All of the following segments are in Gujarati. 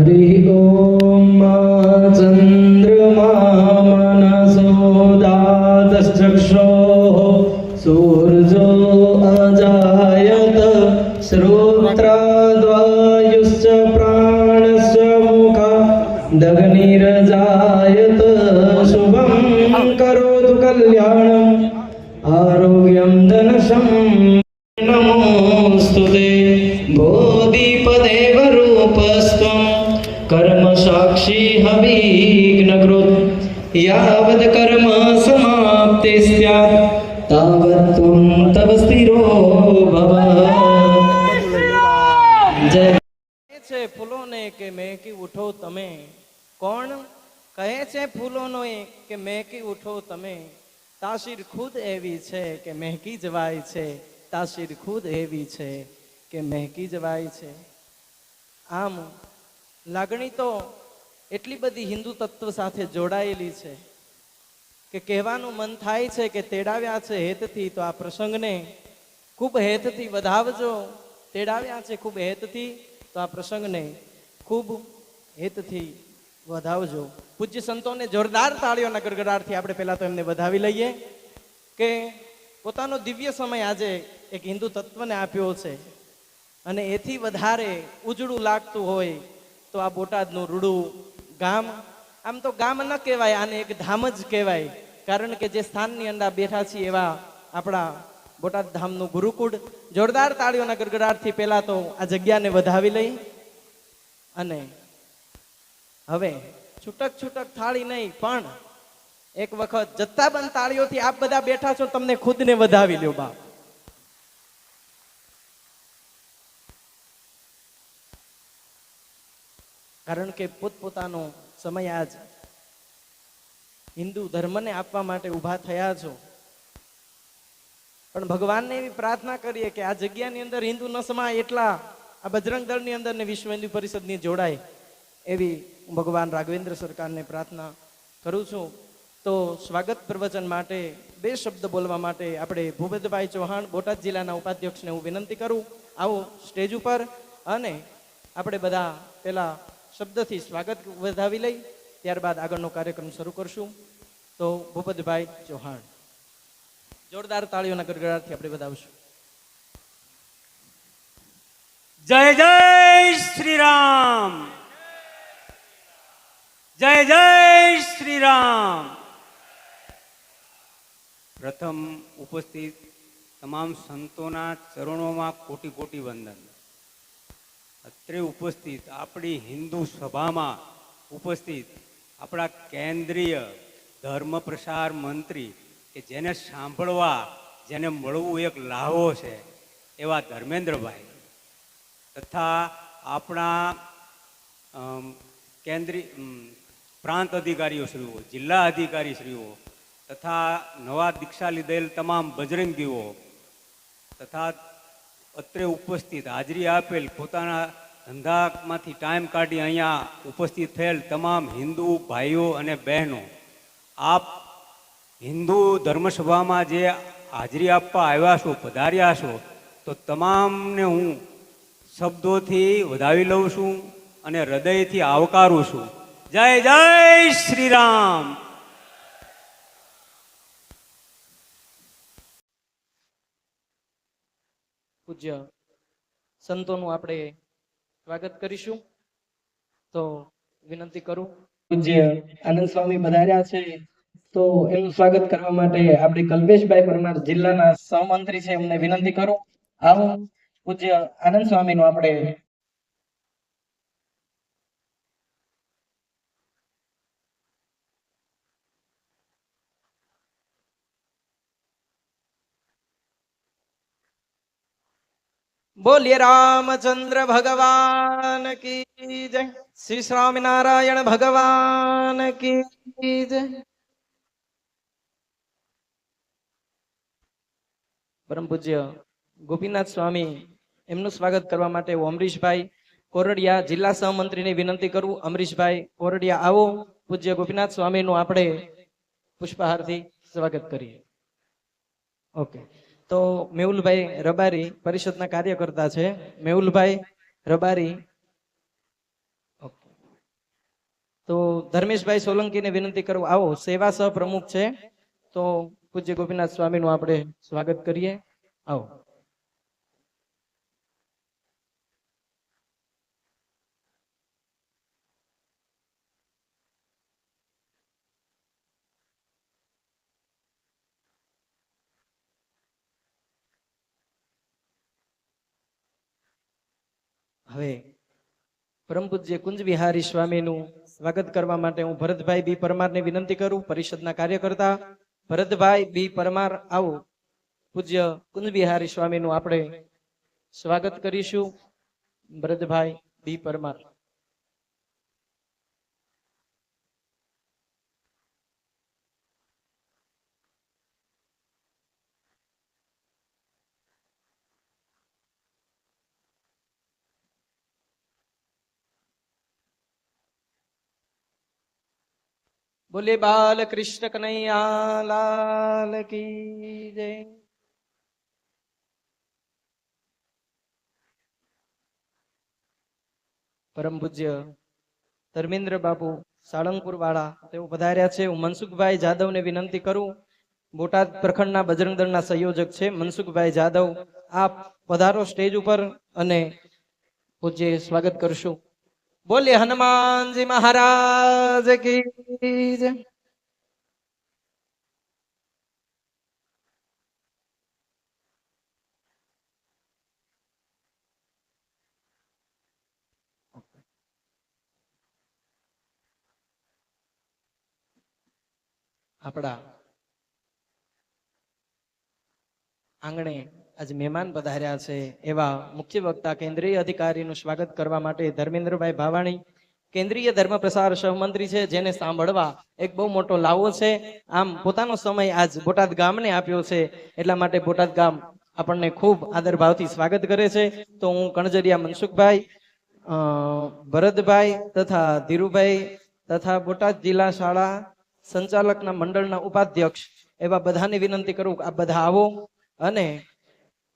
हरिः ॐ चन्द्रमा मनसो दातश्चक्षोः सूर्यो अजायत श्रोत्राद्वायुश्च प्राणश्च मुखा दग्निरजायत यावत् कर्म समाप्ते स्यात् तावत् त्वं तव स्थिरो भव जय કહે છે ફૂલોને કે મેકી ઉઠો તમે કોણ કહે છે ફૂલોનો એ કે મેકી ઉઠો તમે તાસીર ખુદ એવી છે કે મહેકી જવાય છે તાસીર ખુદ એવી છે કે મહેકી જવાય છે આમ લાગણી તો એટલી બધી હિન્દુ તત્વ સાથે જોડાયેલી છે કે કહેવાનું મન થાય છે કે તેડાવ્યા છે હેતથી, તો આ પ્રસંગને ખૂબ હેતથી વધાવજો. તેડાવ્યા છે ખૂબ હેતથી, તો આ પ્રસંગને ખૂબ હેતથી વધાવજો. પૂજ્ય સંતોને જોરદાર તાળીઓના ગડગડાટથી આપણે પહેલાં તો એમને વધાવી લઈએ કે પોતાનો દિવ્ય સમય આજે એક હિન્દુ તત્વને આપ્યો છે અને એથી વધારે ઉજળું લાગતું હોય તો આ બોટાદનું રૂડું ગામ, આમ તો ગામ ન કહેવાય, આને એક ધામ જ કહેવાય. કારણ કે જે સ્થાનની અંદર બેઠા છીએ એવા આપણા બોટાદ ધામનું ગુરુકુળ, જોરદાર તાળીઓના ગરગડાટથી પહેલા તો આ જગ્યાને વધાવી લઈ અને હવે છૂટક છૂટક થાળી નહીં, પણ એક વખત જથ્થાબંધ તાળીઓથી આપ બધા બેઠા છો, તમને ખુદને વધાવી લ્યો બાપ. કારણ કે પોતપોતાનો સમય આજ હિન્દુ ધર્મને આપવા માટે ઊભા થયા છો. પણ ભગવાનને એવી પ્રાર્થના કરીએ કે આ જગ્યાની અંદર હિન્દુ ન સમાય એટલા આ બજરંગ દળની અંદર ને વિશ્વ હિન્દુ પરિષદની જોડાય એવી હું ભગવાન રાઘવેન્દ્ર સરકારને પ્રાર્થના કરું છું. તો સ્વાગત પ્રવચન માટે બે શબ્દ બોલવા માટે આપણે ભૂપેન્દ્રભાઈ ચૌહાણ બોટાદ જિલ્લાના ઉપાધ્યક્ષને હું વિનંતી કરું. આવો સ્ટેજ ઉપર અને આપણે બધા પેલા શબ્દથી સ્વાગત વધાવી લઈ, ત્યારબાદ આગળનો કાર્યક્રમ શરૂ કરશું. તો ભૂપતભાઈ ચૌહાણ, જોરદાર તાળીઓના ગડગડાટથી આપણે વધાવશું જય જય શ્રી રામ જય જય શ્રી રામ પ્રથમ ઉપસ્થિત તમામ સંતોના ચરણોમાં કોટી કોટી વંદન. અત્રે ઉપસ્થિત, આપણી હિન્દુ સભામાં ઉપસ્થિત, આપણા કેન્દ્રીય ધર્મ પ્રસાર મંત્રી કે જેને સાંભળવા, જેને મળવું એક લાહો છે, એવા ધર્મેન્દ્રભાઈ. તથા આપણા કેન્દ્રીય પ્રાંત અધિકારીઓ શ્રીઓ, જિલ્લા અધિકારી શ્રીઓ, તથા નવા દીક્ષા લીધેલ તમામ બજરંગીઓ, તથા અત્રે ઉપસ્થિત, હાજરી આપેલ પોતાના ધંધામાંથી ટાઈમ કાઢી અહીંયા ઉપસ્થિત થયેલ તમામ હિન્દુ ભાઈઓ અને બહેનો, આપ હિન્દુ ધર્મસભામાં જે હાજરી આપવા આવ્યા છો, પધાર્યા છો, તો તમામને હું શબ્દોથી વધાવી લઉં છું અને હૃદયથી આવકારું છું. જય જય શ્રી રામ પૂજ્ય સંતોનું આપણે સ્વાગત કરીશું. તો વિનંતી કરું. પૂજ્ય આનંદ સ્વામી પધાર્યા છે. તો એમનું સ્વાગત કરવા માટે આપણે કલ્પેશભાઈ પરમાર જિલ્લાના સહમંત્રી છે એમને વિનંતી કરું. આવો પૂજ્ય આનંદ સ્વામીનું આપણે બોલીએ રામચંદ્ર ભગવાન કી જય. શ્રી સ્વામિનારાયણ ભગવાન કી જય. પરમ પૂજ્ય ગોપીનાથ સ્વામી, એમનું સ્વાગત કરવા માટે હું અમરીશભાઈ કોરડિયા જિલ્લા સહમંત્રીને વિનંતી કરું. અમરીશભાઈ કોરડિયા, આવો. પૂજ્ય ગોપીનાથ સ્વામીનું આપણે પુષ્પહારથી સ્વાગત કરીએ. ઓકે. તો મેહુલભાઈ રબારી પરિષદના કાર્યકર્તા છે. મેહુલભાઈ રબારી. તો ધર્મેશભાઈ સોલંકીને વિનંતી કરું, આવો, સેવા સહ પ્રમુખ છે. તો પૂજ્ય ગોપીનાથ સ્વામીનું આપણે સ્વાગત કરીએ. આવો. હવે પરમ પૂજ્ય કુંજ વિહારી સ્વામીનું સ્વાગત કરવા માટે હું ભરતભાઈ બી પરમારને વિનંતી કરું, પરિષદના કાર્યકર્તા. ભરતભાઈ બી પરમાર, આવો. પૂજ્ય કુંજ વિહારી સ્વામીનું આપણે સ્વાગત કરીશું. ભરતભાઈ બી પરમાર. બોલે, બાલ કૃષ્ણ કનૈયા, લાલ કી જય. પરમ પૂજ્ય ધર્મેન્દ્ર બાપુ સાળંગપુર વાળા તેઓ પધાર્યા છે. હું મનસુખભાઈ જાદવને વિનંતી કરું, બોટાદ પ્રખંડના બજરંગ દળના સંયોજક છે. મનસુખભાઈ જાદવ, આપ પધારો સ્ટેજ ઉપર અને પૂજ્ય, સ્વાગત કરશું. બોલે હનુમાનજી મહારાજ કી આપણા આંગણે આજે મહેમાન પધાર્યા છે એવા મુખ્ય વક્તા કેન્દ્રીય અધિકારીનું સ્વાગત કરવા માટે ધર્મેન્દ્રભાઈ ભાવાણી, કેન્દ્રીય ધર્મ પ્રસાર સહમંત્રી છે, જેને સાંભળવા એક બહુ મોટો લાવો છે. આમ પોતાનો સમય આજ બોટાદ ગામને આપ્યો છે, એટલા માટે બોટાદ ગામ આપણને ખૂબ આદર ભાવથી સ્વાગત કરે છે. તો હું કણજરિયા મનસુખભાઈ ભરતભાઈ તથા ધીરુભાઈ તથા બોટાદ જિલ્લા શાળા સંચાલકના મંડળના ઉપાધ્યક્ષ એવા બધાને વિનંતી કરું આ બધા આવો અને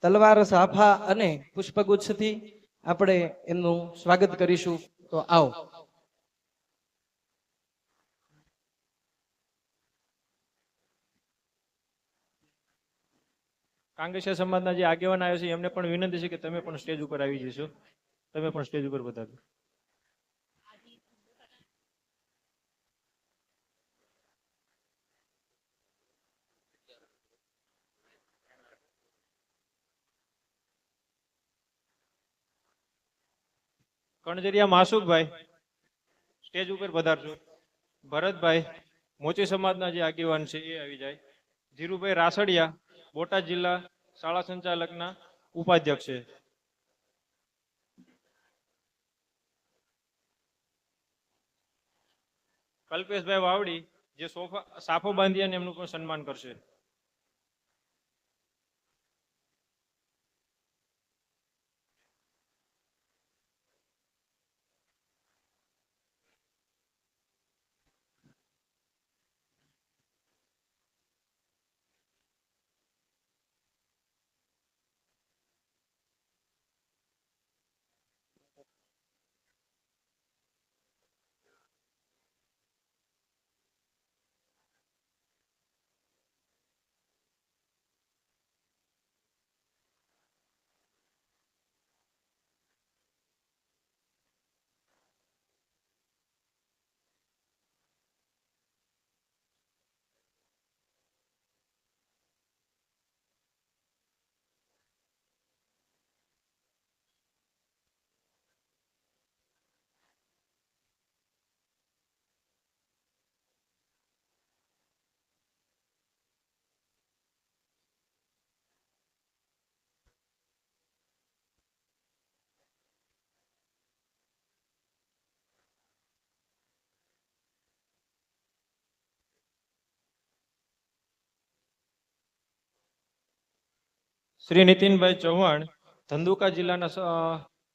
તલવાર, સાફા અને પુષ્પગુચ્છથી આપણે એમનું સ્વાગત કરીશું. તો આવો. કાંગ્રેસિયા સમાજના જે આગેવાન આવ્યા છે, એમને પણ વિનંતી છે કે તમે પણ સ્ટેજ ઉપર આવી જશો. તમે પણ સ્ટેજ ઉપર બતાવો કણજરિયા માસુકભાઈ, સ્ટેજ ઉપર પધારજો. ભરતભાઈ, મોચી સમાજના જે આગેવાન છે એ આવી જાય. ધીરુભાઈ રાસડિયા, બોટાદ જિલ્લા શાળા સંચાલકના ઉપાધ્યક્ષ છે. કલ્પેશભાઈ વાવડી, જે સોફા સાફો બાંધી અને એમનું પણ સન્માન કરશે. શ્રી નીતિનભાઈ ચૌહાણ, ધંધુકા જિલ્લાના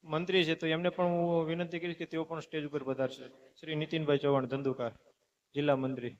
મંત્રી છે, તો એમને પણ હું વિનંતી કરીશ કે તેઓ પણ સ્ટેજ ઉપર પધારશે. શ્રી નીતિનભાઈ ચૌહાણ, ધંધુકા જિલ્લા મંત્રી.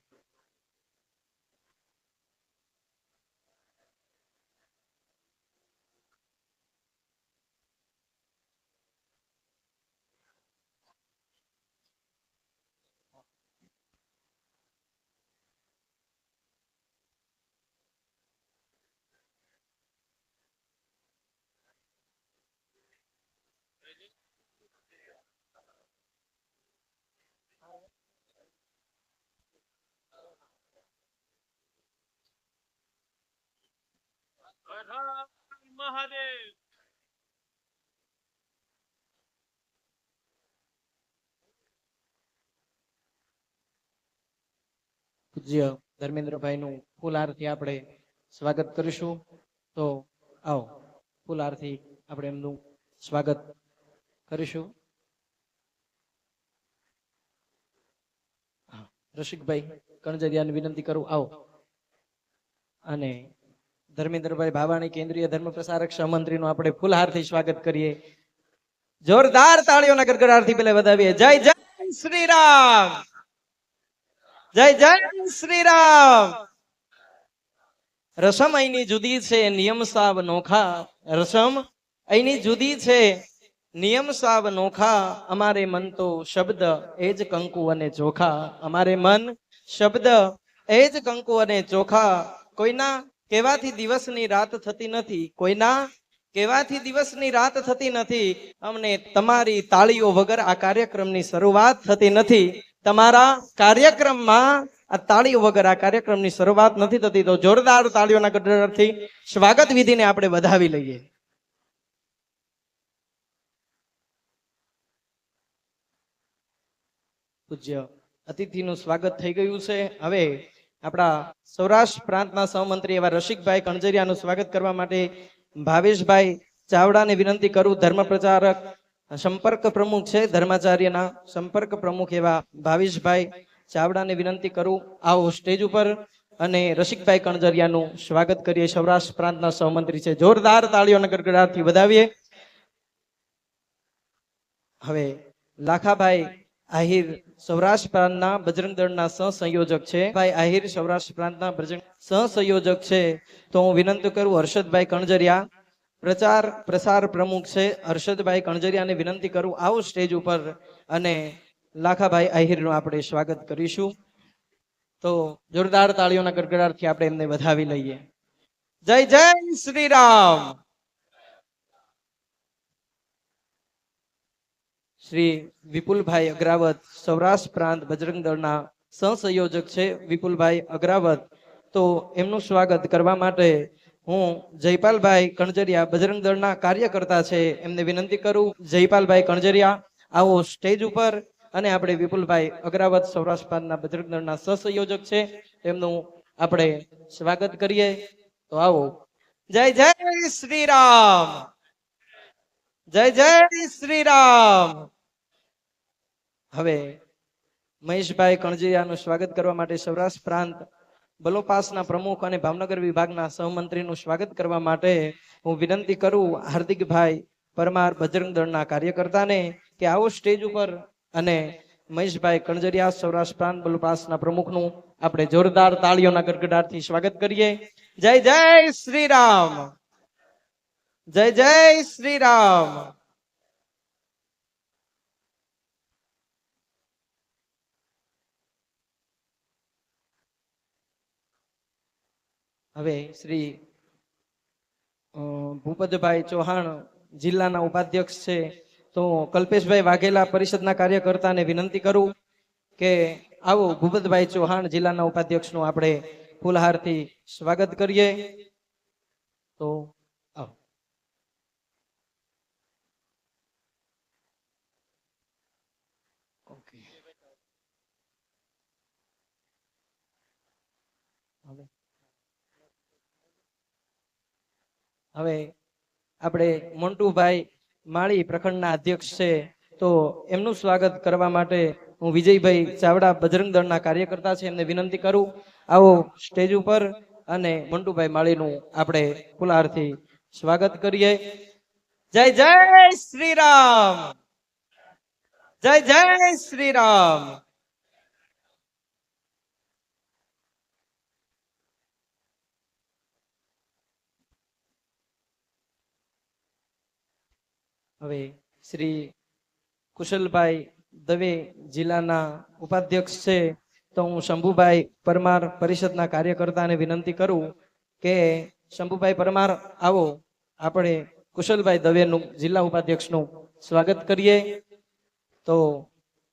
મહાદેવ પૂજ્ય ધર્મેન્દ્રભાઈનું ફૂલહારથી આપણે સ્વાગત કરીશું. તો આવો ફૂલહારથી આપણે એમનું સ્વાગત કરીશું. રસિકભાઈ કણજરિયાને વિનંતી કરું, આવો. અને ધર્મેન્દ્રભાઈ ભાવાણી કેન્દ્રીય ધર્મ પ્રસારક સહમંત્રીનું આપણે ફૂલહારથી સ્વાગત કરીએ. જોરદાર તાળીઓના ગડગડાટથી પેલા વધાવીએ. જય જય શ્રી રામ જય જય શ્રી રામ રસમ અહીંની જુદી છે, નિયમ સાવ નોખા. રસમ અહીંની જુદી છે. નિયમ સાવ નોખા, અમારે મન તો શબ્દ એ જ કંકુ અને ચોખા. અમારે મન શબ્દ એ જ કંકુ અને ચોખા. કોઈના કહેવાથી દિવસની રાત થતી નથી, કોઈના કહેવાથી દિવસની રાત થતી નથી. અમને તમારી તાળીઓ વગર આ કાર્યક્રમની શરૂઆત થતી નથી. તમારા કાર્યક્રમમાં આ તાળીઓ વગર આ કાર્યક્રમની શરૂઆત નથી થતી. તો જોરદાર તાળીઓના ગઢરથી સ્વાગત વિધિને આપણે વધાવી લઈએ. પૂજ્ય અતિથિનું સ્વાગત થઈ ગયું છે. હવે આપણા સૌરાષ્ટ્ર પ્રાંતના સહમંત્રી એવા રસિકભાઈ કણજરિયાનું સ્વાગત કરવા માટે ભાવેશભાઈ ચાવડાને વિનંતી કરું. ધર્મ પ્રચારક સંપર્ક પ્રમુખ છે, ધર્માચાર્યના સંપર્ક પ્રમુખ એવા ભાવેશભાઈ ચાવડાને વિનંતી કરું. આવો સ્ટેજ ઉપર અને રસિકભાઈ કણજરિયાનું સ્વાગત કરીએ. સૌરાષ્ટ્ર પ્રાંતના સહમંત્રી છે. જોરદાર તાળીઓના ગડગડાટથી વધાવીએ. હવે લાખાભાઈ આહિર સૌરાષ્ટ્ર પ્રાંતના બજરંગ દળના સહસંયોજક છે. ભાઈ આહિર સૌરાષ્ટ્ર પ્રાંતના બજરંગ સહસંયોજક છે. તો હું વિનંતી કરું હર્ષદભાઈ કણજરિયા, પ્રચાર પ્રસાર પ્રમુખ છે. હર્ષદભાઈ કણજરિયાને વિનંતી કરું આવો સ્ટેજ ઉપર અને લાખાભાઈ આહિરનું આપણે સ્વાગત કરીશું. તો જોરદાર તાળીઓના ગડગડાટથી આપણે એમને વધાવી લઈએ. જય જય શ્રી રામ! શ્રી વિપુલભાઈ અગ્રાવત સૌરાષ્ટ્ર પ્રાંત બજરંગ દળના સહસંયોજક છે. વિપુલભાઈ અગ્રાવત, તો એમનું સ્વાગત કરવા માટે હું જયપાલભાઈ કણજરિયા બજરંગ દળના કાર્યકર્તા છે એમને વિનંતી કરું. જયપાલભાઈ કણજરિયા, આવો સ્ટેજ ઉપર અને આપણે વિપુલભાઈ અગ્રાવત સૌરાષ્ટ્ર પ્રાંતના બજરંગ દળના સહસંયોજક છે એમનું આપણે સ્વાગત કરીએ. તો આવો. જય જય શ્રી રામ. જય જય શ્રી રામ. હવે મહેશભાઈ કણજરિયાનું સ્વાગત કરવા માટે સૌરાષ્ટ્ર પ્રાંત, બલોપાસના પ્રમુખ અને ભાવનગર વિભાગના સહમંત્રીનું સ્વાગત કરવા માટે હું વિનંતી કરું હાર્દિકભાઈ પરમાર બજરંગ દળના કાર્યકર્તાને કે આવો સ્ટેજ ઉપર અને મહેશભાઈ કણજરિયા સૌરાષ્ટ્ર પ્રાંત, બલોપાસના પ્રમુખનું આપણે જોરદાર તાળીઓના ગડગડાટથી સ્વાગત કરીએ. જય જય શ્રી રામ! જય જય શ્રી રામ! હવે શ્રી ભૂપતભાઈ ચૌહાણ જિલ્લાના ઉપાધ્યક્ષ છે. તો કલ્પેશભાઈ વાઘેલા પરિષદના કાર્યકર્તાને વિનંતી કરું કે આવો ભૂપતભાઈ ચૌહાણ જિલ્લાના ઉપાધ્યક્ષનું આપણે ફૂલહારથી સ્વાગત કરીએ. તો હવે આપણે મોન્ટુભાઈ માળી પ્રખંડના અધ્યક્ષ છે, તો એમનું સ્વાગત કરવા માટે હું વિજયભાઈ ચાવડા બજરંગ દળના કાર્યકર્તા છે, એમને વિનંતી કરું. આવો સ્ટેજ ઉપર અને મોન્ટુભાઈ માળીનું આપણે ફુલારથી સ્વાગત કરીએ. જય જય શ્રી રામ! જય જય શ્રી રામ! હવે શ્રી કુશલભાઈ દવે જિલ્લાના ઉપાધ્યક્ષ છે. તો હું શંભુભાઈ પરમાર પરિષદના કાર્યકર્તાને વિનંતી કરું કે શંભુભાઈ પરમાર, આવો. આપણે કુશલભાઈ દવેનું જિલ્લા ઉપાધ્યક્ષનું સ્વાગત કરીએ. તો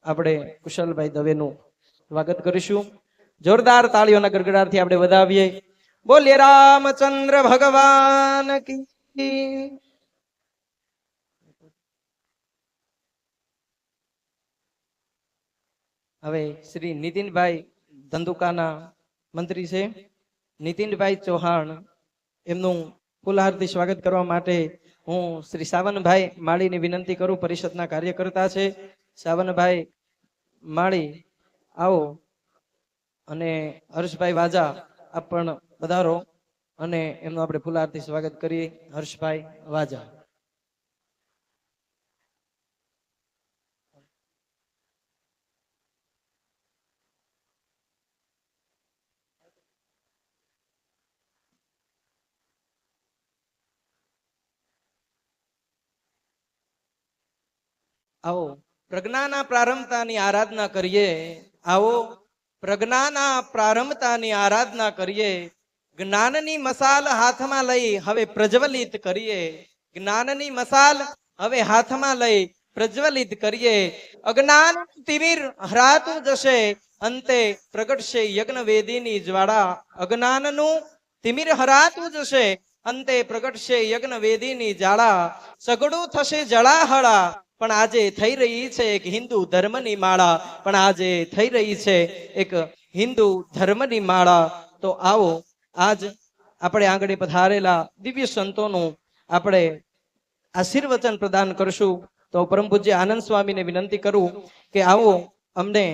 આપણે કુશલભાઈ દવેનું સ્વાગત કરીશું. જોરદાર તાળીઓના ગડગડાટથી આપણે વધાવીએ. બોલીએ, રામચંદ્ર ભગવાન કી હવે શ્રી નીતિનભાઈ ધંધુકાના મંત્રી છે. નીતિનભાઈ ચૌહાણ, એમનું ફૂલહારથી સ્વાગત કરવા માટે હું શ્રી સાવનભાઈ માળીની વિનંતી કરું. પરિષદના કાર્યકર્તા છે. સાવનભાઈ માળી, આવો. અને હર્ષભાઈ વાજા, આપ પણ પધારો. અને એમનું આપણે ફૂલહારથી સ્વાગત કરીએ. હર્ષભાઈ વાજા. આવો, પ્રજ્ઞાના પ્રારંભતાની આરાધના કરીએ. આવો, પ્રજ્ઞાના પ્રારંભતાની આરાધના કરીએ. જ્ઞાનની મસાલ હાથમાં લઈ હવે પ્રજ્વલિત કરીએ. જ્ઞાનની મસાલ હવે હાથમાં લઈ પ્રજ્વલિત કરીએ. અજ્ઞાન તિમિર હરાતું જશે, અંતે પ્રગટશે યજ્ઞ વેદીની જ્વાળા. અજ્ઞાનનું તિમિર હરાતું જશે, અંતે પ્રગટશે યજ્ઞ વેદીની જાળા સગડું થશે જળાહળા. પણ આજે થઈ રહી છે એક હિન્દુ ધર્મની માળા. પણ આજે થઈ રહી છે એક હિન્દુ ધર્મની માળા. તો આવો, આજ આપણે આંગણે પધારેલા દિવ્ય સંતોનું આપણે આશીર્વચન પ્રદાન કરશું. તો પરમ પૂજ્ય આનંદ સ્વામીને વિનંતી કરું કે આવો અમને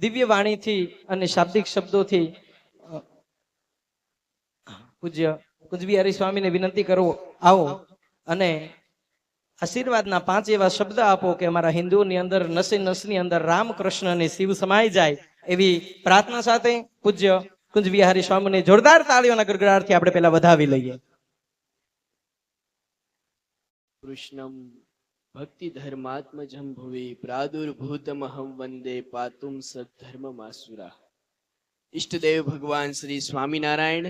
દિવ્ય વાણીથી અને શાબ્દિક શબ્દોથી પૂજ્ય કુંજબિહારી સ્વામીને વિનંતી કરું. આવો અને આશીર્વાદના પાંચ એવા શબ્દ આપો કે અમારા હિન્દુની અંદર નસે નસની અંદર રામ અને શિવ સમાઈ જાય એવી પ્રાર્થના સાથે પૂજ્ય કુંજ વિહારી સ્વામીને જોરદાર તાળીઓના ગડગડાટથી આપણે પેલા વધાવી લઈએ. કૃષ્ણમ ભક્તિ ધર્માત્મજમ ભુવિ પ્રાદુર્ભૂતમહમ વંદે પાતુમ સદ્ધર્મમાસુરા. ઈષ્ટદેવ ભગવાન શ્રી સ્વામિનારાયણ,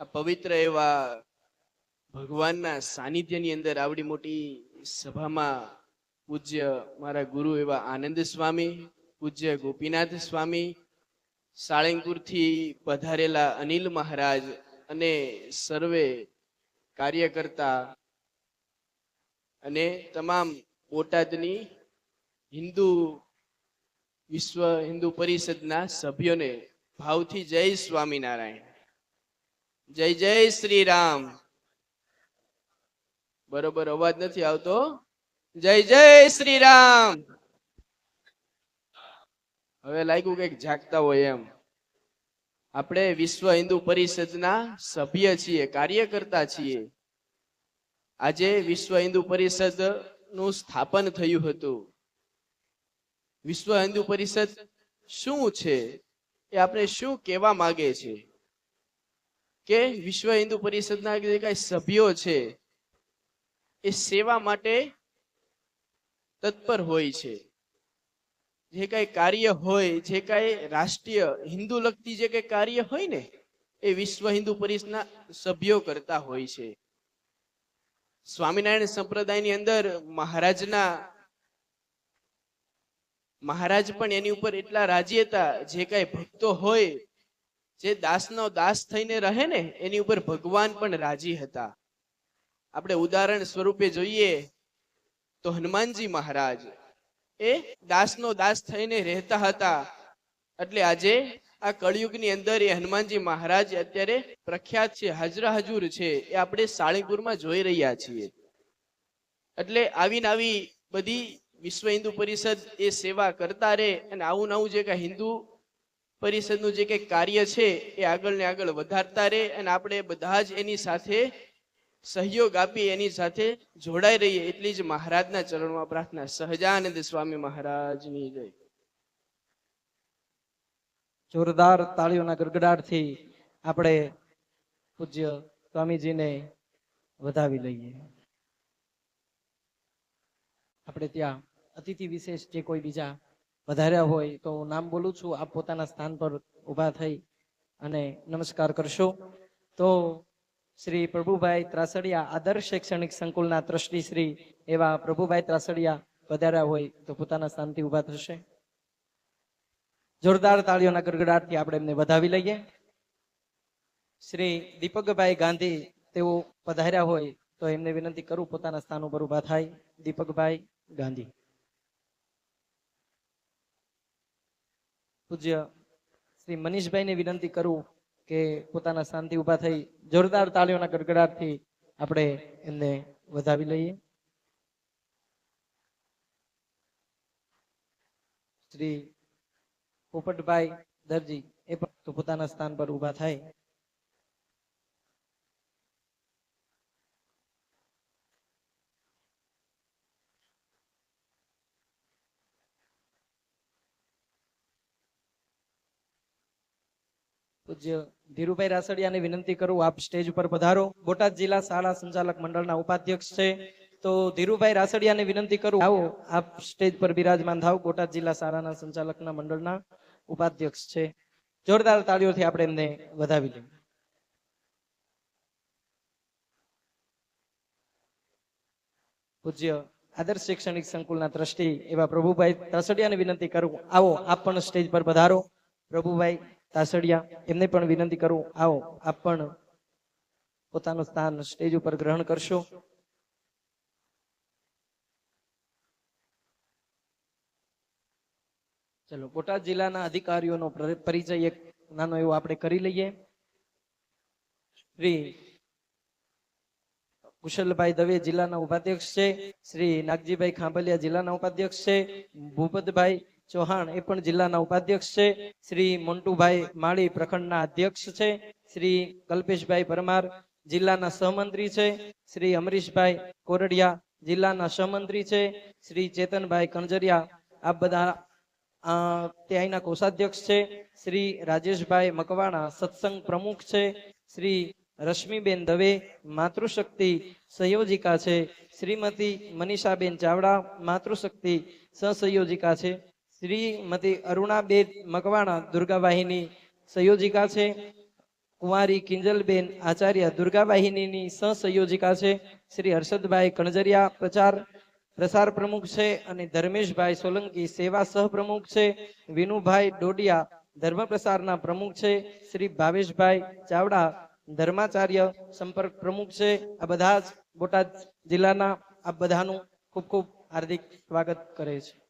આ પવિત્ર એવા ભગવાનના સાનિધ્યની અંદર આવડી મોટી સભામાં પૂજ્ય મારા ગુરુ એવા આનંદ સ્વામી, પૂજ્ય ગોપીનાથ સ્વામી, સાળંગપુરથી પધારેલા અનિલ મહારાજ અને સર્વે કાર્યકર્તા અને તમામ બોટાદની હિન્દુ વિશ્વ હિન્દુ પરિષદના સભ્યોને ભાવથી જય સ્વામિનારાયણ. જય જય શ્રી રામ. બરોબર, અવાજ નથી આવતો? જય જય શ્રી રામ હવે લાગ્યું કંઈક જાગતા હોય એમ. આપણે વિશ્વ હિન્દુ પરિષદના સભ્ય છીએ, કાર્યકર્તા છીએ. આજે વિશ્વ હિન્દુ પરિષદનું સ્થાપન થયું હતું. વિશ્વ હિન્દુ પરિષદ શું છે? એ આપણે શું કહેવા માંગે છે? કે વિશ્વ હિન્દુ પરિષદના જે કઈ સભ્યો છે એ સેવા માટે તત્પર હોય છે. જે કઈ કાર્ય હોય, જે કઈ રાષ્ટ્રીય હિન્દુ લગતી જે કઈ કાર્ય હોય ને, એ વિશ્વ હિન્દુ પરિષદના સભ્યો કરતા હોય છે. સ્વામિનારાયણ સંપ્રદાયની અંદર મહારાજના, મહારાજ પણ એની ઉપર એટલા રાજી હતા, જે કઈ ભક્તો હોય, જે દાસનો દાસ થઈને રહે ને, એની ઉપર ભગવાન પણ રાજી હતા. આપણે ઉદાહરણ સ્વરૂપે જોઈએ તો હનુમાનજી મહારાજ એ દાસનો દાસ થઈને રહેતા હતા. એટલે આજે આ કળિયુગની અંદર એ હનુમાનજી મહારાજ અત્યારે પ્રખ્યાત છે હાજરા હજુર છે, એ આપણે સાળીપુરમાં જોઈ રહ્યા છીએ. એટલે આવીને આવી બધી વિશ્વ હિન્દુ પરિષદ એ સેવા કરતા રહે અને આવું નવું જે કાંઈ હિન્દુ પરિષદનું જે કઈ કાર્ય છે, એ આગળ ને આગળ વધારતા રહે અને આપણે બધા જ એની સાથે સહયોગ આપી એની સાથે જોડાઈ રહીએ એટલી જ મહારાજના ચરણમાં પ્રાર્થના. સહજાનંદ સ્વામી મહારાજની જય. જોરદાર તાળીઓના ગડગડાટથી આપણે પૂજ્ય સ્વામીજીને વધાવી લઈએ. આપણે ત્યાં અતિથિ વિશેષ જે કોઈ બીજા વધાર્યા હોય તો હું નામ બોલું છું. આપ પોતાના સ્થાન પર ઊભા થઈ અને નમસ્કાર કરશો. તો શ્રી પ્રભુભાઈ ત્રાસડિયા આદર્શ શૈક્ષણિક સંકુલના ટ્રસ્ટી શ્રી એવા પ્રભુભાઈ ત્રાસડિયા પધાર્યા હોય તો પોતાના સ્થાનથી ઊભા થશે. જોરદાર તાળીઓના ગડગડાટથી આપણે એમને વધાવી લઈએ. શ્રી દીપકભાઈ ગાંધી તેઓ પધાર્યા હોય તો એમને વિનંતી કરું પોતાના સ્થાન ઉપર ઊભા થાય. દીપકભાઈ ગાંધી. પૂજ્ય શ્રી મનીષભાઈને વિનંતી કરું કે પોતાના સ્થાનથી ઊભા થઈ જોરદાર તાળીઓના ગડગડાટથી આપણે એમને વધાવી લઈએ. શ્રી પોપટભાઈ દરજી એ પણ પોતાના સ્થાન પર ઊભા થાય. પૂજ્ય ધીરુભાઈ રાસડિયાને વિનંતી કરું, આપ સ્ટેજ ઉપર પધારો. બોટાદ જિલ્લા શાળા સંચાલક મંડળના ઉપાધ્યક્ષ છે. તો ધીરુભાઈ રાસડિયાને વિનંતી કરું, આવો, આપ સ્ટેજ પર બિરાજમાન થાવ. બોટાદ જિલ્લા શાળાના સંચાલકના મંડળના ઉપાધ્યક્ષ છે. જોરદાર તાળીઓથી આપણે એમને વધાવી લઈએ. પૂજ્ય આદર્શ શૈક્ષણિક સંકુલના ટ્રસ્ટી એવા પ્રભુભાઈ તાસડિયાને વિનંતી કરું, આવો, આપ પણ સ્ટેજ પર પધારો. પ્રભુભાઈ તાસડિયા, એમને પણ વિનંતી કરું, આવો, આપ પણ પોતાનું સ્થાન સ્ટેજ ઉપર ગ્રહણ કરશો. ચલો, બોટાદ જિલ્લાના અધિકારીઓનો પરિચય એક નાનો એવો આપણે કરી લઈએ. શ્રી કુશલભાઈ દવે જિલ્લાના ઉપાધ્યક્ષ છે, શ્રી નાગજીભાઈ ખાંભલિયા જિલ્લાના ઉપાધ્યક્ષ છે, ભૂપતભાઈ ચૌહાણ એ પણ જિલ્લાના ઉપાધ્યક્ષ છે. શ્રી મોન્ટુભાઈ માળી પ્રખંડના અધ્યક્ષ છે. શ્રી કલ્પેશભાઈ પરમાર જિલ્લાના સહમંત્રી છે. શ્રી અમરીશભાઈ કોરડિયા જિલ્લાના સહમંત્રી છે. શ્રી ચેતનભાઈ કણજરિયા આ બધા ત્યાંના કોષાધ્યક્ષ છે. શ્રી રાજેશભાઈ મકવાણા સત્સંગ પ્રમુખ છે. શ્રી રશ્મિબેન દવે માતૃશક્તિ સંયોજિકા છે. શ્રીમતી મનીષાબેન ચાવડા માતૃશક્તિ સહસંયોજિકા છે. શ્રીમતી અરુણાબેન મકવાણા દુર્ગાવાહિની સંયોજિકા છે. કુંવારી કિંજલબેન આચાર્ય દુર્ગાવાહિનીની સહસંયોજિકા છે. શ્રી હર્ષદભાઈ કણજરિયા પ્રચાર પ્રસાર પ્રમુખ છે અને ધર્મેશભાઈ સોલંકી સેવા સહપ્રમુખ છે. વિનુભાઈ ડોડિયા ધર્મ પ્રસારના પ્રમુખ છે. શ્રી ભાવેશભાઈ ચાવડા ધર્માચાર્ય સંપર્ક પ્રમુખ છે. આ બધા જ બોટાદ જિલ્લાના આ બધાનું ખૂબ ખૂબ હાર્દિક સ્વાગત કરે છે.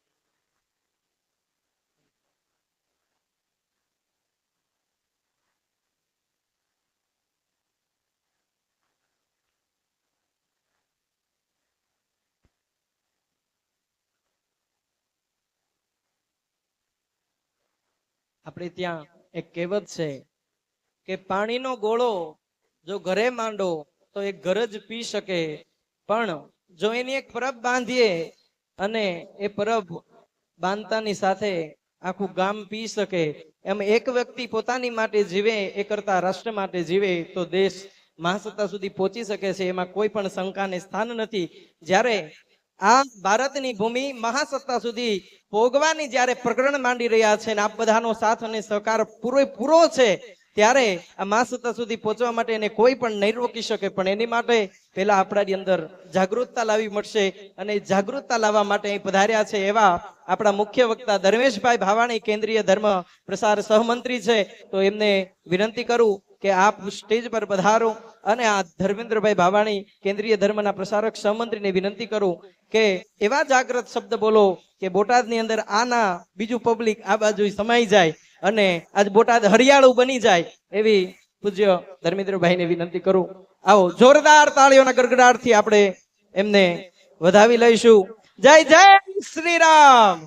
આપણે ત્યાં એક કહેવત છે કે પાણીનો ગોળો જો ઘરે માંડો તો એ ઘર જ પી શકે. પણ જો એની એક પરબ બાંધીએ અને એ પરબ બાંધતાની સાથે આખું ગામ પી શકે. એમ એક વ્યક્તિ પોતાની માટે જીવે, એ કરતા રાષ્ટ્ર માટે જીવે, તો દેશ મહાસત્તા સુધી પહોંચી શકે છે. એમાં કોઈ પણ શંકાને સ્થાન નથી. જ્યારે આ ભારતની ભૂમિ મહાસત્તા સુધી ભોગવાની જ્યારે પ્રકરણ માંડી રહ્યા છે આપ બધાનો સાથ અને સહકાર પૂરેપૂરો છે, ત્યારે આ મહાસત્તા સુધી પહોંચવા માટે એને કોઈ પણ નહીં રોકી શકે. પણ એની માટે પહેલા આપણાની અંદર જાગૃતતા લાવવી મળશે અને જાગૃતતા લાવવા માટે અહીં પધાર્યા છે એવા આપણા મુખ્ય વક્તા ધર્મેશભાઈ ભાવાણી, કેન્દ્રીય ધર્મ પ્રસાર સહમંત્રી છે. તો એમને વિનંતી કરું કે આપ સ્ટેજ પર પધારો અને આ ધર્મેન્દ્રભાઈ ભાવાણી કેન્દ્રીય ધર્મના પ્રસારક સહમંત્રીને વિનંતી કરું કે એવા જાગૃત શબ્દ બોલો કે બોટાદની અંદર આના બીજું પબ્લિક આ બાજુ સમાઈ જાય અને આજ બોટાદ હરિયાળું બની જાય એવી પૂજ્ય ધર્મેન્દ્રભાઈને વિનંતી કરું. આવો જોરદાર તાળીઓના ગડગડાટથી આપણે એમને વધાવી લઈશું. જય જય શ્રી રામ!